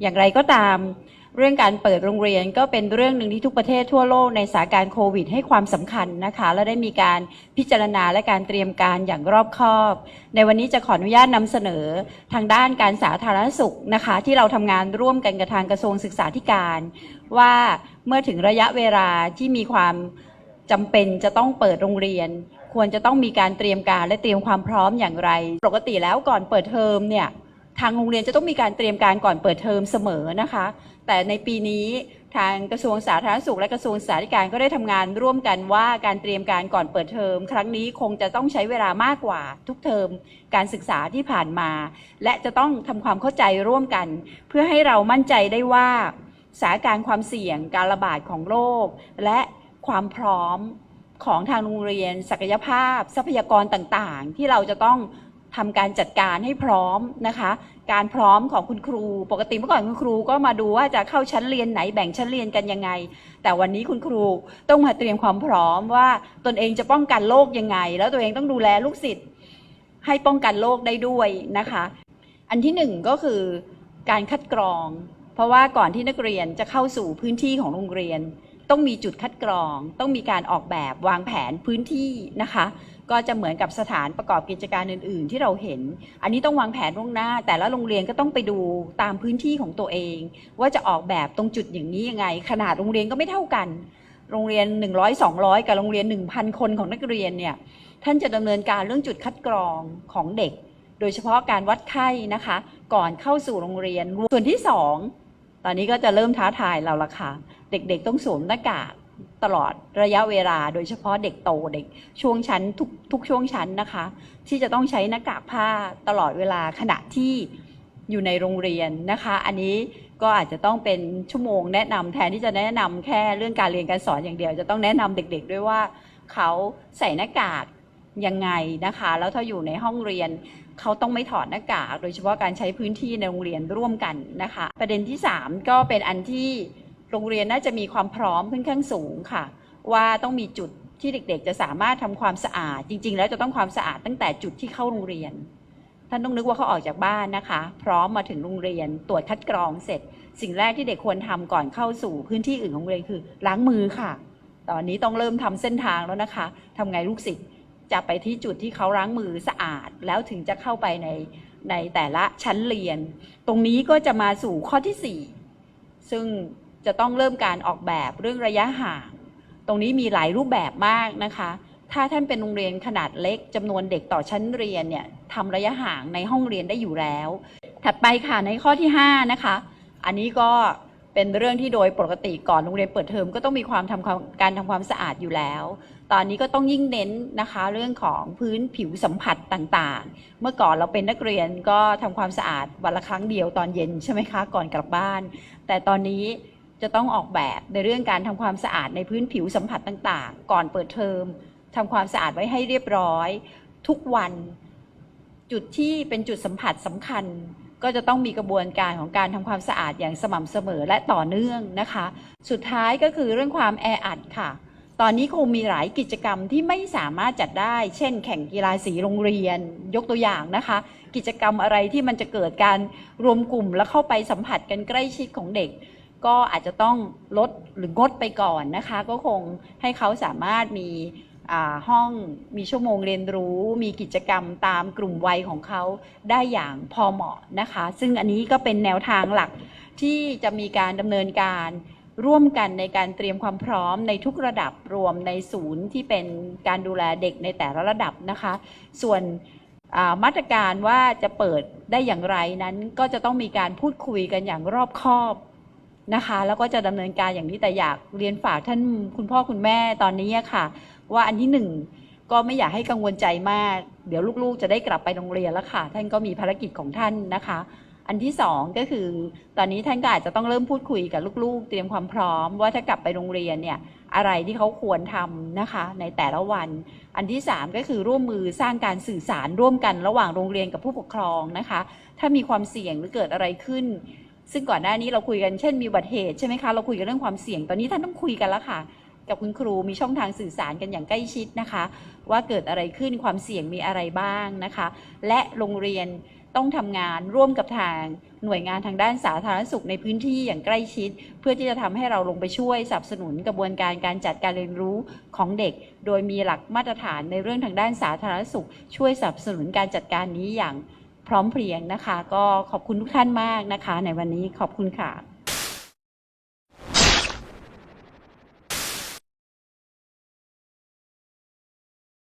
อย่างไรก็ตาม เรื่องการเปิดโรงเรียนก็เป็นเรื่องหนึ่งที่ทุกประเทศทั่วโลกในสถานการณ์โควิด ให้ความสำคัญนะคะ และได้มีการพิจารณาและการเตรียมการอย่างรอบคอบ ในวันนี้จะขออนุญาตนำเสนอทางด้านการสาธารณสุขนะคะ ที่เราทำงานร่วมกันกับทางกระทรวงศึกษาธิการ ว่าเมื่อถึงระยะเวลาที่มีความจำเป็นจะต้องเปิดโรงเรียน ควรจะต้องมีการเตรียมการและเตรียมความพร้อมอย่างไร ปกติแล้วก่อนเปิดเทอมเนี่ย ทางโรงเรียนจะต้องมีการเตรียมการก่อนเปิดเทอมเสมอนะคะ แต่ในปีนี้ทางกระทรวงสาธารณสุขและกระทรวงศึกษาธิการก็ได้ทำงานร่วมกันว่าการเตรียมการก่อนเปิดเทอม ครั้งนี้คงจะต้องใช้เวลามากกว่าทุกเทอมการศึกษาที่ผ่านมา และจะต้องทำความเข้าใจร่วมกัน เพื่อให้เรามั่นใจได้ว่าสถานการณ์ความเสี่ยงการระบาดของโรคและความพร้อมของทางโรงเรียน ศักยภาพ ทรัพยากรต่างๆ ที่เราจะต้องทำการจัดการให้พร้อมนะคะ การพร้อมของคุณครู ปกติเมื่อก่อนคุณครูก็มาดูว่าจะเข้าชั้นเรียนไหนแบ่งชั้นเรียนกันยังไง แต่วันนี้คุณครูต้องมาเตรียมความพร้อมว่าตนเองจะป้องกันโรคยังไง แล้วตัวเองต้องดูแลลูกศิษย์ให้ป้องกันโรคได้ด้วยนะคะ อันที่หนึ่งก็คือการคัดกรอง เพราะว่าก่อนที่นักเรียนจะเข้าสู่พื้นที่ของโรงเรียน ต้องมีจุดคัดกรอง ต้องมีการออกแบบวางแผนพื้นที่นะคะ ก็จะเหมือนกับสถานประกอบกิจการอื่น ๆ ที่เราเห็น อันนี้ต้องวางแผนล่วงหน้า แต่ละโรงเรียนก็ต้องไปดูตามพื้นที่ของตัวเอง ว่าจะออกแบบตรงจุดอย่างนี้ยังไง ขนาดโรงเรียนก็ไม่เท่ากัน โรงเรียน 100 200 กับโรงเรียน 1,000 คนของนักเรียนเนี่ยท่านจะดำเนินการเรื่องจุดคัดกรองของเด็ก โดยเฉพาะการวัดไข้นะคะ ก่อนเข้าสู่โรงเรียนส่วนที่สองตอนนี้ก็จะเริ่มท้าทายเราละค่ะเด็กๆต้องสวมหน้ากาก ตลอดระยะเวลา โดยเฉพาะเด็กโตเด็กช่วงชั้นทุกทุกช่วงชั้นนะคะ ที่จะต้องใช้หน้ากากผ้าตลอดเวลาขณะที่อยู่ในโรงเรียนนะคะ อันนี้ก็อาจจะต้องเป็นชั่วโมงแนะนำแทนที่จะแนะนำแค่เรื่องการเรียนการสอนอย่างเดียว จะต้องแนะนำเด็กๆ ด้วยว่าเขาใส่หน้ากากยังไงนะคะ แล้วถ้าอยู่ในห้องเรียนเขาต้องไม่ถอดหน้ากาก โดยเฉพาะการใช้พื้นที่ในโรงเรียนร่วมกันนะคะ ประเด็นที่ 3 ก็เป็นอันที่ โรงเรียนน่าจะมีความพร้อมค่อนข้างสูงค่ะ ว่าต้องมีจุดที่เด็ก ๆ จะสามารถทำความสะอาด จริง ๆ แล้วจะต้องความสะอาดตั้งแต่จุดที่เข้าโรงเรียน ท่านต้องนึกว่าเขาออกจากบ้านนะคะ พร้อมมาถึงโรงเรียนตรวจคัดกรองเสร็จ สิ่งแรกที่เด็กควรทำก่อนเข้าสู่พื้นที่อื่นของโรงเรียนคือ ล้างมือค่ะ ตอนนี้ต้องเริ่มทำเส้นทางแล้วนะคะทำไงลูกศิษย์จะไปที่จุดที่เขาล้างมือสะอาด แล้วถึงจะเข้าไปในในแต่ละชั้นเรียน ตรงนี้ก็จะมาสู่ข้อที่ 4 ซึ่ง จะต้องเริ่มการออกแบบเรื่องระยะห่าง ตรงนี้มีหลายรูปแบบมากนะคะ ถ้าท่านเป็นโรงเรียนขนาดเล็กจำนวนเด็กต่อชั้นเรียนเนี่ยทำระยะห่างในห้องเรียนได้อยู่แล้ว ถัดไปค่ะในข้อที่ 5 นะคะ อันนี้ก็เป็นเรื่องที่โดยปกติก่อนโรงเรียนเปิดเทอมก็ต้องมีความทำความการทำความสะอาดอยู่แล้ว ตอนนี้ก็ต้องยิ่งเน้นนะคะเรื่องของพื้นผิวสัมผัสต่างๆ เมื่อก่อนเราเป็นนักเรียนก็ทำความสะอาดวันละครั้งเดียวตอนเย็นใช่ไหมคะ ก่อนกลับบ้าน แต่ตอนนี้ จะต้องออกแบบในเรื่องการทำความสะอาดในพื้นผิวสัมผัสต่างๆ ก่อนเปิดเทอมทำความสะอาดไว้ให้เรียบร้อย ทุกวันจุดที่เป็นจุดสัมผัสสำคัญ ก็จะต้องมีกระบวนการของการทำความสะอาดอย่างสม่ำเสมอและต่อเนื่องนะคะ สุดท้ายก็คือเรื่องความแออัดค่ะ ตอนนี้คงมีหลายกิจกรรมที่ไม่สามารถจัดได้ เช่น แข่งกีฬาสีโรงเรียน ยกตัวอย่างนะคะ กิจกรรมอะไรที่มันจะเกิดการรวมกลุ่มแล้วเข้าไปสัมผัสกันใกล้ชิดของเด็ก ก็อาจจะต้องลดหรืองดไปก่อนนะคะ ก็คงให้เขาสามารถมีห้องมีชั่วโมงเรียนรู้ มีกิจกรรมตามกลุ่มวัยของเขาได้อย่างพอเหมาะนะคะ ซึ่งอันนี้ก็เป็นแนวทางหลักที่จะมีการดำเนินการร่วมกันในการเตรียมความพร้อมในทุกระดับรวมในศูนย์ที่เป็นการดูแลเด็กในแต่ละระดับนะคะ ส่วนมาตรการว่าจะเปิดได้อย่างไรนั้น ก็จะต้องมีการพูดคุยกันอย่างรอบคอบ นะคะ แล้วก็จะดำเนินการอย่างนี้แต่อยากเรียนฝากท่านคุณพ่อคุณแม่ตอนนี้ค่ะ ว่าอันที่หนึ่งก็ไม่อยากให้กังวลใจมาก เดี๋ยวลูกๆ จะได้กลับไปโรงเรียนแล้วค่ะ ท่านก็มีภารกิจของท่านนะคะ อันที่สองก็คือ ตอนนี้ท่านก็อาจจะต้องเริ่มพูดคุยกับลูกๆ เตรียมความพร้อม ว่าถ้ากลับไปโรงเรียนเนี่ยอะไรที่เขาควรทำนะคะ ในแต่ละวัน อันที่สามก็คือร่วมมือสร้างการสื่อสารร่วมกันระหว่างโรงเรียนกับผู้ปกครองนะคะ ถ้ามีความเสี่ยงหรือเกิดอะไรขึ้น ซึ่งก่อนหน้านี้เราคุยกันเช่นมีอุบัติเหตุใช่ไหมคะเราคุยกันเรื่องความเสี่ยงตอนนี้ท่านต้องคุยกันแล้วค่ะ กับคุณครูมีช่องทางสื่อสารกันอย่างใกล้ชิดนะคะ ว่าเกิดอะไรขึ้นความเสี่ยงมีอะไรบ้างนะคะ และโรงเรียนต้องทำงานร่วมกับทางหน่วยงานทางด้านสาธารณสุขในพื้นที่อย่างใกล้ชิด เพื่อที่จะทำให้เราลงไปช่วยสนับสนุนกระบวนการการจัดการเรียนรู้ของเด็ก โดยมีหลักมาตรฐานในเรื่องทางด้านสาธารณสุข ช่วยสนับสนุนการจัดการนี้อย่าง พร้อมเพรียงนะคะ ก็ขอบคุณทุกท่านมากนะคะ ในวันนี้ขอบคุณค่ะ